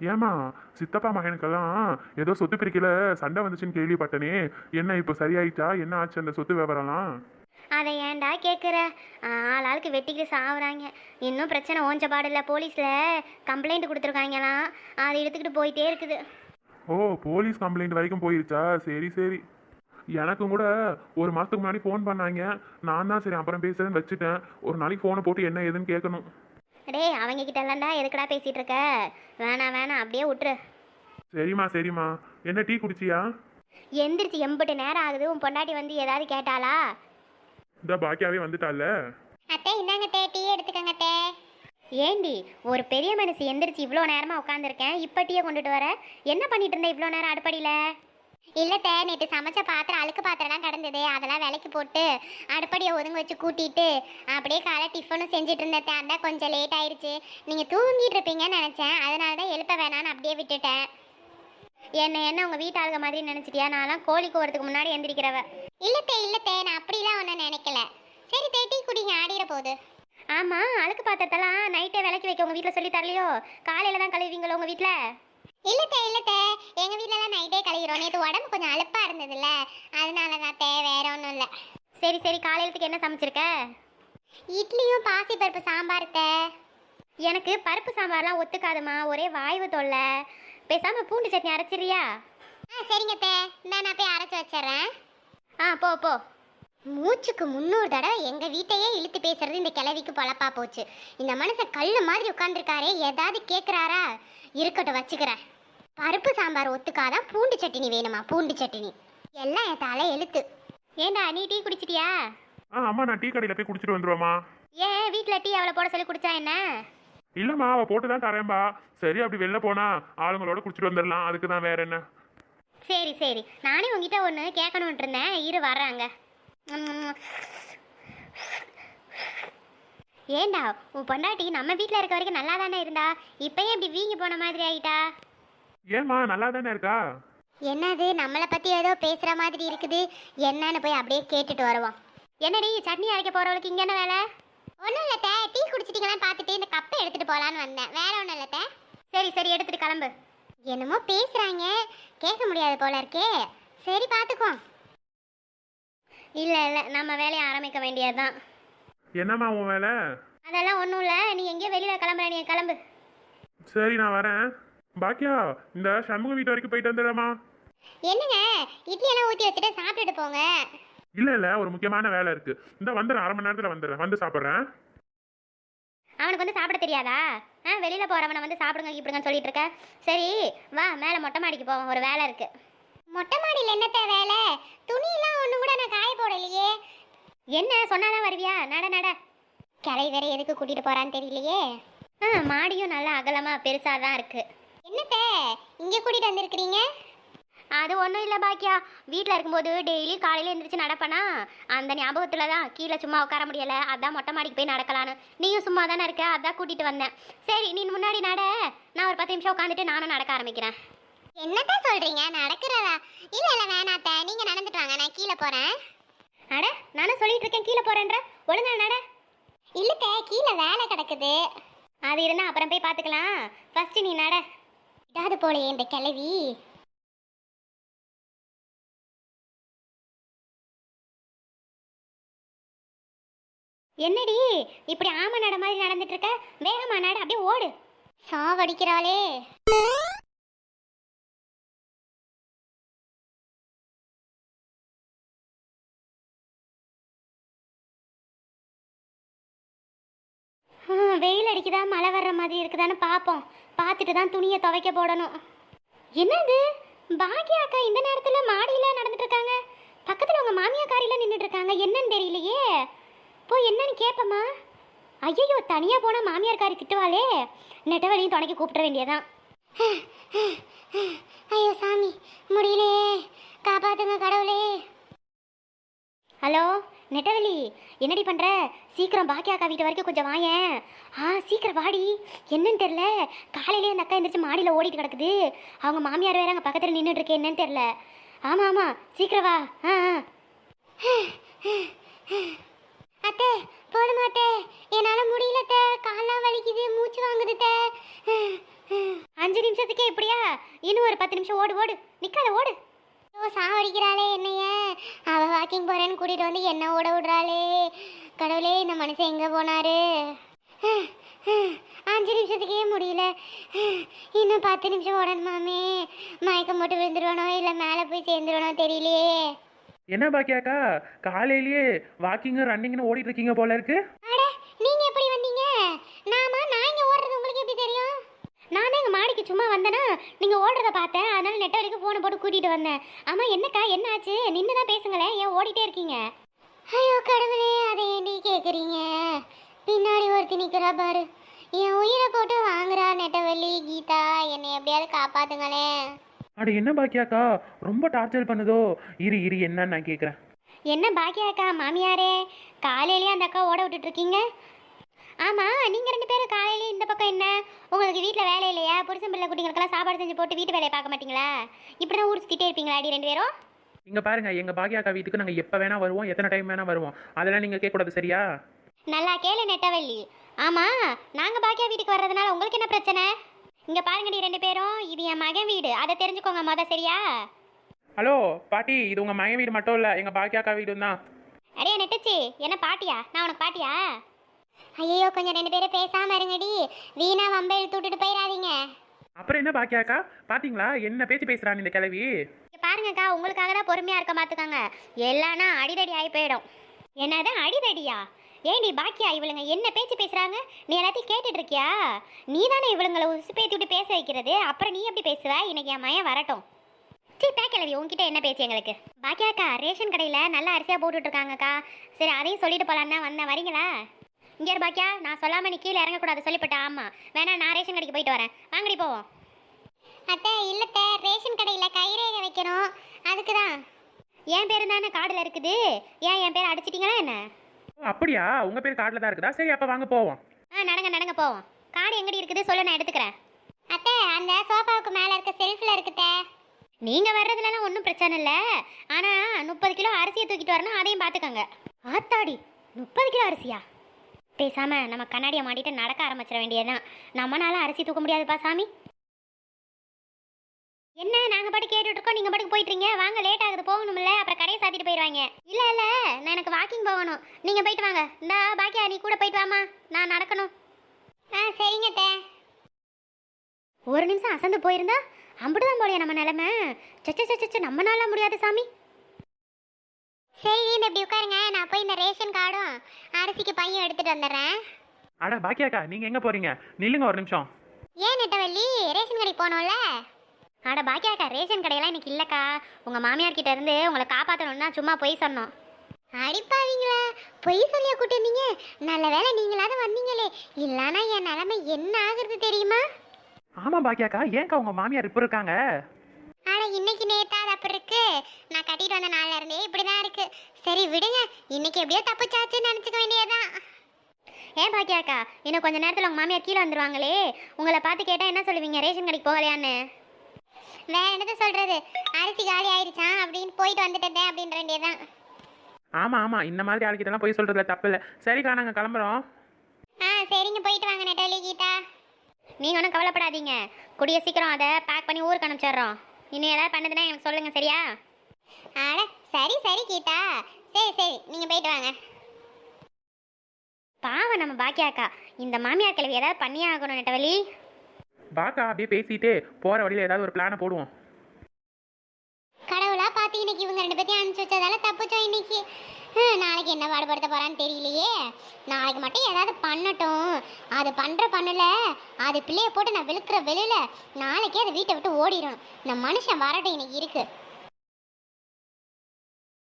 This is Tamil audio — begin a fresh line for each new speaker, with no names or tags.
ஏமா சித்தப்பா மகனுக்கெல்லாம் ஏதோ சொத்து பிரிக்கல சண்டை வந்துச்சுன்னு கேள்விப்பட்டனே. என்ன இப்போ சரியாயிட்டா? என்ன ஆச்சு அந்த சொத்து விவரம்லாம்?
அதை ஏன்டா கேட்குற ஆள் ஆளுக்கு வெட்டிக்கிட்டு சாவுறாங்க. இன்னும் பிரச்சனை ஓஞ்ச பாடில்ல போலீஸில் கம்ப்ளைண்ட் கொடுத்துருக்காங்களாம். அதை எடுத்துக்கிட்டு போயிட்டே இருக்குது.
ஓ போலீஸ் கம்ப்ளைண்ட் வரைக்கும் போயிருச்சா? சரி சரி. எனக்கும் கூட ஒரு மாதத்துக்கு முன்னாடி ஃபோன் பண்ணாங்க. நான் தான் சரி அப்புறம் பேசுறேன்னு வச்சுட்டேன். ஒரு நாளைக்கு ஃபோனை போட்டு என்ன ஏதுன்னு கேட்கணும்.
டேய் அவங்க கிட்ட இல்லைண்டா எதுக்குடா பேசிகிட்டு இருக்க? வேணாம் வேணாம் அப்படியே விட்டுரு.
சரிம்மா சரிம்மா. என்ன டீ குடிச்சியா?
எந்திரிச்சு எம்பிட்டு நேரம் ஆகுது உன் பொண்டாட்டி வந்து ஏதாவது கேட்டாளா?
இந்த பாக்கியாவே வந்துட்டால?
அத்தை இந்தாங்க தே டீ எடுத்துக்கங்க தே ஏண்டி ஒரு பெரிய மனுஷி எந்திரிச்சு இவ்வளோ நேரமாக உட்காந்துருக்கேன் இப்போ டீயை கொண்டுட்டு வர? என்ன பண்ணிட்டு இருந்த இவ்வளோ நேரம் அடுப்படியில்? இல்லை நேற்று சமைச்ச பாத்திரம் அழுக்கு பாத்திரம்லாம் கிடந்தது. அதெல்லாம் விலைக்கு போட்டு அடுப்படியை ஒதுங்க வச்சு கூட்டிட்டு அப்படியே காலை டிஃபனும் செஞ்சுட்டு இருந்தேன் அந்த கொஞ்சம் லேட் ஆயிடுச்சு நீங்கள் தூங்கிட்டு இருப்பீங்கன்னு நினச்சேன். அதனால தான் எழுப்ப வேணான்னு அப்படியே விட்டுட்டேன். என்ன என்ன உங்கள் வீட்டாளுக மாதிரி நினச்சிட்டியா? நான்லாம் கோழி கூறதுக்கு முன்னாடி எந்திரிக்கிறவ. இல்லத்தே இல்லத்தே நான் அப்படிலாம் ஒன்றும் நினைக்கல. சரி தேட்டி டீ குடிங்க. ஆடிற போகுது ஆமாம் அழுக்கு பாத்திரத்தெல்லாம் நைட்டே விலைக்கு வைக்க உங்கள் வீட்டில் சொல்லி தரலையோ? காலையில் தான் கழுவிங்களோ உங்கள் வீட்டில் இல்லத்தே இல்லத்தே. எங்க வீட்லலாம் நைட்டே கழுவிறோம் நேற்று உடம்பு கொஞ்சம் அழுப்பா இருந்ததுல்ல. அதனால தான் தே வேற ஒன்றும் இல்லை. சரி சரி காலையிலத்துக்கு என்ன சமைச்சிருக்க? இட்லியும் பாசி பருப்பு சாம்பார் தே எனக்கு பருப்பு சாம்பார்லாம் ஒத்துக்காதுமா ஒரே வாய்வு தொல்லை. பேசாம பூண்டு சட்னி அரைச்சிரியா ஆ சரிங்க தே நான் நான் போய் அரைச்சி வச்சிடுறேன். ஆ போ போ. மூச்சுக்கு முன்னூறு தடவை எங்க வீட்டையே இழுத்து பேசுறது இந்த கிழவிக்கு பொழப்பா போச்சு. இந்த மனுஷன் கல்லு மாதிரி உட்காந்துருக்காரே ஏதாவது கேட்குறாரா இருக்கட்டும் வச்சுக்கிறேன். பருப்பு சாம்பார் ஒத்துக்காதான் பூண்டு சட்னி வேணுமா? பூண்டு சட்னி எல்லாம் என் தலை எழுத்து. ஏண்டா நீ டீ குடிச்சிட்டியா?
ஆ அம்மா நான் டீ கடையில் போய் குடிச்சிட்டு வந்துருவேம்மா.
ஏன் வீட்டில் டீ அவளை போட சொல்லி குடிச்சா என்ன?
இல்லைம்மா அவள் போட்டு தான் தரேன்பா. சரி அப்படி வெளில போனா ஆளுங்களோட குடிச்சிட்டு வந்துடலாம் அதுக்கு தான் வேற என்ன?
சரி சரி. நானே உங்ககிட்ட ஒன்று கேட்கணுன்ட்டு இருந்தேன். இரு வர்றாங்க ஏண்டா உன் பொண்டாட்டி நம்ம வீட்டில் இருக்க வரைக்கும் நல்லா தானே இருந்தா? இப்பயே இப்படி வீங்கி போன மாதிரி ஆயிட்டா?
ஏம்மா நல்லா தானே இருக்கா?
என்னது நம்மளை பற்றி ஏதோ பேசுகிற மாதிரி இருக்குது. என்னன்னு போய் அப்படியே கேட்டுட்டு வருவோம். என்னடி சட்னி அரைக்க போகிறவளுக்கு இங்கே என்ன வேலை? ஒன்றும் இல்லை தே டீ குடிச்சிட்டீங்களான்னு பார்த்துட்டு இந்த கப்பை எடுத்துகிட்டு போகலான்னு வந்தேன். வேற ஒன்றும் இல்லை தே சரி சரி எடுத்துட்டு கிளம்பு. என்னமோ பேசுகிறாங்க கேட்க முடியாது போல இருக்கே. சரி பார்த்துக்குவோம். இல்லை இல்லை நம்ம வேலையை ஆரம்பிக்க வேண்டியதுதான்.
என்னம்மா உன் வேலை?
அதெல்லாம் ஒன்றும் இல்லை. நீ எங்கேயோ வெளியில் கிளம்புற நீ கிளம்பு.
சரி நான் வரேன். பாக்கியா இந்த சண்முக வீட்டு வரைக்கும் போயிட்டு வந்துடுறேம்மா.
என்னங்க? இட்லி எல்லாம் ஊற்றி வச்சுட்டு சாப்பிட்டுட்டு போங்க.
இல்லை இல்லை ஒரு முக்கியமான வேலை இருக்கு. இந்த வந்துடுறேன் அரை மணி நேரத்தில் வந்துடுறேன். வந்து சாப்பிட்றேன்.
அவனுக்கு வந்து சாப்பிட தெரியாதா? ஆ வெளியில் போகிறவனை வந்து சாப்பிடுங்க இப்படிங்க சொல்லிட்டு இருக்க. சரி வா மேலே மொட்டை மாடிக்கு போவோம். ஒரு வேலை இருக்கு. மொட்டை மாடியில் என்னத்த வேலை? துணியெல்லாம் ஒன்று கூட நான் காய போடலையே. என்ன சொன்னாதான் வருவியா? நட நட. கிளை வேற எதுக்கு கூட்டிட்டு போறான்னு தெரியலையே. ஆ மாடியும் நல்லா அகலமா பெருசாக தான் இருக்கு. என்னத்த இங்கே கூட்டிட்டு வந்திருக்கிறீங்க? அது ஒன்றும் இல்லை பாக்கியா. வீட்டில் இருக்கும்போது டெய்லி காலையில் எழுந்திரிச்சு நடப்பனா? அந்த ஞாபகத்தில் தான் கீழே சும்மா உட்கார முடியலை. அதான் மொட்டை மாடிக்கு போய் நடக்கலான்னு. நீயும் சும்மா தானே இருக்க? அதான் கூட்டிகிட்டு வந்தேன். சரி நீ முன்னாடி நட. நான் ஒரு பத்து நிமிஷம் உட்காந்துட்டு நானும் நடக்க ஆரம்பிக்கிறேன். என்னதான் சொல்றீங்க? நடக்கிறதா? இல்ல இல்ல வேணாத்த. நீங்க நடந்துட்டு வாங்க. நான் கீழே போறேன். அட நானும் சொல்லிட்டு இருக்கேன் கீழே போறேன்ற. ஒழுங்கா நட. இல்லத்த கீழே வேலை கிடக்குது. அது இருந்தா அப்புறம் போய் பார்த்துக்கலாம் ஃபர்ஸ்ட் நீ நட. இடாது போலையே இந்த கிளவி என்னடி? இப்படி ஆம நட மாதிரி நடந்துட்டு இருக்க? வேகமா நட. அப்படியே ஓடு. சாவடிக்கிறாளே. வெயில் அடிக்குதா மழை வர்ற மாதிரி இருக்குதான்னு பார்ப்போம் பார்த்துட்டு தான் துணியை துவைக்க போடணும். என்னது? பாக்கியா அக்கா இந்த நேரத்தில் மாடியில் நடந்துட்டு இருக்காங்க பக்கத்தில் உங்கள் மாமியாக்காரியில் நின்றுட்டு இருக்காங்க என்னன்னு தெரியலையே. போய் என்னன்னு கேட்பம்மா ஐயோ தனியாக போனால் மாமியார்காரி திட்டுவாளே. நெட்டவழியும் துணைக்கு கூப்பிட வேண்டியதான் ஐயோ சாமி முடியலையே காப்பாத்துங்க கடவுளே. ஹலோ நெட்டவெளி என்னடி பண்ணுற சீக்கிரம் பாக்கியாக்கா வீட்டு வரைக்கும் கொஞ்சம் வாயேன். ஆ சீக்கிரம் வாடி. என்னன்னு தெரில காலையிலே அந்த அக்கா எந்திரிச்சு மாடியில் ஓடிட்டு கிடக்குது. அவங்க மாமியார் வேற அங்கே பக்கத்தில் நின்றுட்டு இருக்கேன் என்னன்னு தெரில ஆமாம் ஆமாம் சீக்கிரம் வா. ஆ ஆ. அத்தை போதுமா அத்தை? என்னால் முடியல அத்தை. காலெல்லாம் வலிக்குது மூச்சு வாங்குது அஞ்சு நிமிஷத்துக்கே இப்படியா? இன்னும் ஒரு பத்து நிமிஷம் ஓடு ஓடு. நிற்காத ஓடு. சாவடிக்கிறாளே என்னைய. அவ வாக்கிங் போறேன்னு கூட்டிட்டு வந்து என்ன ஓட விடுறாளே? கடவுளே இந்த மனுஷன் எங்க போனாரு? அஞ்சு நிமிஷத்துக்கே முடியல. இன்னும் பத்து நிமிஷம் ஓடணுமாமே மயக்கம் போட்டு விழுந்துருவானோ இல்லை மேலே போய் சேர்ந்துருவானோ தெரியலையே.
என்ன பாக்கியாக்கா? காலையிலேயே வாக்கிங்கும் ரன்னிங்னு ஓடிட்டு இருக்கீங்க போல இருக்கு.
அட நீங்க எப்படி வந்தீங்க நாம நான் இங்க ஓடுறது உங்களுக்கு எப்படி தெரியும் மாடிக்கு சும்மா வந்தேனா நீங்க ஓடுறத பார்த்தேன். அதனால நெட்ட வரைக்கும் போனை போட்டு கூட்டிட்டு வந்தேன். ஆமா என்னக்கா என்ன ஆச்சு நின்று தான் பேசுங்களேன். ஏன் ஓடிட்டே இருக்கீங்க? ஐயோ கடவுளே அதை ஏண்டி கேக்குறீங்க? பின்னாடி ஒருத்தி நிக்கிறா பாரு. என் உயிரை போட்டு வாங்குறா நெட்டவள்ளி கீதா. என்னை எப்படியாவது காப்பாத்துங்களேன்.
அட என்ன பாக்கியாக்கா? ரொம்ப டார்ச்சர் பண்ணுதோ? இரு இரு என்னன்னு நான் கேட்குறேன்
என்ன பாக்கியா அக்கா மாமியாரே? காலையிலேயே அந்த அக்கா ஓட விட்டுட்டு இருக்கீங்க. ஆமா நீங்க ரெண்டு பேரும் காலையிலேயே இந்த பக்கம் என்ன? உங்களுக்கு வீட்ல வேலை இல்லையா? புருஷன் பிள்ளை குட்டிங்களுக்கெல்லாம் சாப்பாடு செஞ்சு போட்டு வீட்டு வேலையை பார்க்க மாட்டீங்களா? இப்படிதான் ஊர் சுத்திட்டே இருப்பீங்களா அடி ரெண்டு பேரும்?
இங்க பாருங்க எங்க பாக்கியாக்கா வீட்டுக்கு நாங்க எப்ப வேணா வருவோம் எத்தனை டைம் வேணா வருவோம். அதெல்லாம் நீங்க கேட்கக்கூடாது சரியா?
நல்லா கேளு நெட்டவள்ளி. ஆமா நாங்க பாக்கியா வீட்டுக்கு வர்றதுனால உங்களுக்கு என்ன பிரச்சனை? இங்க பாருங்கடி ரெண்டு பேரும் இது என் மகன் வீடு. அதை தெரிஞ்சுக்கோங்க மொத சரியா?
ஹலோ பாட்டி இது உங்க மகன் வீடு மட்டும் இல்ல எங்க பாக்கியாக்கா வீடும் தான்
அடே நெட்டச்சி என்ன பாட்டியா? நான் உனக்கு பாட்டியா? ஐயோ கொஞ்சம் ரெண்டு பேரும் பேசாம இருங்கடி. வீணா வம்ப இழுத்து விட்டுட்டு போயிடாதீங்க.
அப்புறம் என்ன பாக்கியாக்கா பாத்தீங்களா? என்ன பேச்சு பேசுறான் இந்த
இங்க பாருங்கக்கா உங்களுக்காக தான் பொறுமையா இருக்க மாத்துக்கோங்க. எல்லானா அடிதடி ஆகி போயிடும். என்னதான் அடிதடியா? ஏண்டி பாக்கியா இவளுங்க என்ன பேச்சு பேசுறாங்க? நீ எல்லாத்தையும் கேட்டுட்டு இருக்கியா? நீ தானே இவளுங்களை உசுப்பேத்தி விட்டு பேச வைக்கிறது. அப்புறம் நீ எப்படி பேசுவ? இன்னைக்கு என் மயன் வரட்டும். சரி பேக்கலவி உன்கிட்ட என்ன பேச்சு எங்களுக்கு? பாக்கியாக்கா ரேஷன் கடையில் நல்ல அரிசியாக போட்டுட்டு இருக்காங்கக்கா சரி அதையும் சொல்லிட்டு போலான்னு தான் வந்தேன். வரீங்களா? இங்கே இரு பாக்கியா நான் சொல்லாம நீ கீழே இறங்கக்கூடாது சொல்லிவிட்டேன் ஆமாம் வேணா நான் ரேஷன் கடைக்கு போயிட்டு வரேன். வாங்கடி போவோம். அத்தை இல்லத்த ரேஷன் கடையில் கைரேகை வைக்கணும். அதுக்கு தான் என் பேர் தானே கார்டில் இருக்குது? ஏன் என் பேர் அடிச்சிட்டிங்களா என்ன?
ஓ, அப்படியா? உங்க பேர் கார்டில் தான் இருக்குதா? சரி அப்ப வாங்க போவோம்.
ஆ நடங்க நடங்க போவோம். கார்டு எங்கடி இருக்குது? சொல்ல நான் எடுத்துக்கிறேன். அத்தை அந்த சோஃபாவுக்கு மேலே இருக்க செல்ஃபில் இருக்குதே. நீங்கள் வர்றதுலலாம் ஒன்றும் பிரச்சனை இல்லை. ஆனால் முப்பது கிலோ அரிசியை தூக்கிட்டு வரணும் அதையும் பார்த்துக்கோங்க. ஆத்தாடி முப்பது கிலோ அரிசியா? பேசாம நம்ம கண்ணாடியை மாட்டிட்டு நடக்க ஆரம்பிச்சிட வேண்டியதுதான். நம்மனால அரிசி தூக்க முடியாதுப்பா சாமி. என்ன நாங்க பாட்டு கேட்டுட்டு இருக்கோம் நீங்க பாட்டுக்கு போயிட்டுறீங்க வாங்க லேட் ஆகுது போகணும்ல அப்புறம் கடையை சாத்திட்டு போயிடுவாங்க இல்ல இல்ல நான் எனக்கு வாக்கிங் போகணும். நீங்க போயிட்டு வாங்க. இந்த பாக்கியா நீ கூட போயிட்டு வாமா நான் நடக்கணும். ஆ சரிங்க தே ஒரு நிமிஷம் அசந்து போயிருந்தா அம்பிட்டுதான் போலையா நம்ம நிலமை. சச்ச சச்ச நம்மளால முடியாது சாமி. சரி இந்த இப்படி உட்காருங்க. நான் போய் இந்த ரேஷன் கார்டு அரிசிக்கு பையன் எடுத்துட்டு வந்துடுறேன்.
அட பாக்கியாக்கா நீங்க எங்க போறீங்க? நில்லுங்க ஒரு நிமிஷம்.
ஏன் நெட்டவள்ளி? ரேஷன் கடைக்கு போனோம்ல அட பாக்கியாக்கா ரேஷன் கடையெல்லாம் இன்னைக்கு இல்லைக்கா. உங்கள் மாமியார் கிட்ட இருந்து உங்களை காப்பாற்றணும்னா சும்மா பொய் சொன்னோம். அடிப்பாவீங்களா? பொய் சொல்லியா கூட்டி வந்தீங்க நல்ல வேளை நீங்களாவது வந்தீங்களே. இல்லைன்னா என் நிலைமை என்ன ஆகுறது தெரியுமா?
ஆமா பாக்கியாக்கா. ஏன்க்கா உங்க மாமியார் இப்ப இருக்காங்க?
இன்னைக்கு நேத்தா அது அப்படி இருக்கு. நான் கட்டிட்டு வந்த நாள்ல இருந்தே இப்படிதான் இருக்கு. சரி விடுங்க. இன்னைக்கு எப்படியோ தப்புச்சாச்சுன்னு நினைச்சுக்க வேண்டியதுதான். ஏன் பாக்கியாக்கா இன்னும் கொஞ்ச நேரத்தில் உங்கள் மாமியார் கீழே வந்துருவாங்களே. உங்களை பார்த்து கேட்டால் என்ன சொல்லுவீங்க? ரேஷன் கடைக்கு போகலையான்னு. வேற என்னத்த சொல்றது? அரிசி காலி ஆயிடுச்சான் அப்படின்னு போயிட்டு வந்துட்டேன் அப்படின்ற வேண்டியதுதான்.
ஆமா ஆமா. இந்த மாதிரி ஆளுக்கிட்டலாம் போய் சொல்றதுல தப்பு இல்லை சரிக்கா நாங்க கிளம்புறோம்.
ஆ சரிங்க. போயிட்டு வாங்க நெட்டவலி கீதா. நீங்கள் ஒன்றும் கவலைப்படாதீங்க. கூடிய சீக்கிரம் அதை பேக் பண்ணி ஊருக்கு அனுப்பிச்சிடுறோம். இன்னும் ஏதாவது பண்ணுதுன்னா எனக்கு சொல்லுங்கள் சரியா? அட சரி சரி கீதா. சரி சரி நீங்கள் போயிட்டு வாங்க. பாவம் நம்ம பாக்கியாக்கா இந்த மாமியார் கிழவி ஏதாவது பண்ணியே ஆகணும் நெட்டவலி
பாக்கா அப்படியே பேசிட்டு போற வழியில ஏதாவது ஒரு பிளானை போடுவோம்.
கடவுளா பார்த்து இன்னைக்கு இவங்க ரெண்டு பேத்தையும் அனுப்பிச்சு வச்சதால தப்புச்சோம் இன்னைக்கு. நாளைக்கு என்ன பாடுபடுத்த போகிறான்னு தெரியலையே. நாளைக்கு மட்டும் ஏதாவது பண்ணட்டும். அது பண்ணுற பண்ணல. அது பிள்ளைய போட்டு நான் விழுக்கிற வெளியில் நாளைக்கே அதை வீட்டை விட்டு ஓடிடணும். இந்த மனுஷன் வரட்டும் இன்னைக்கு இருக்கு.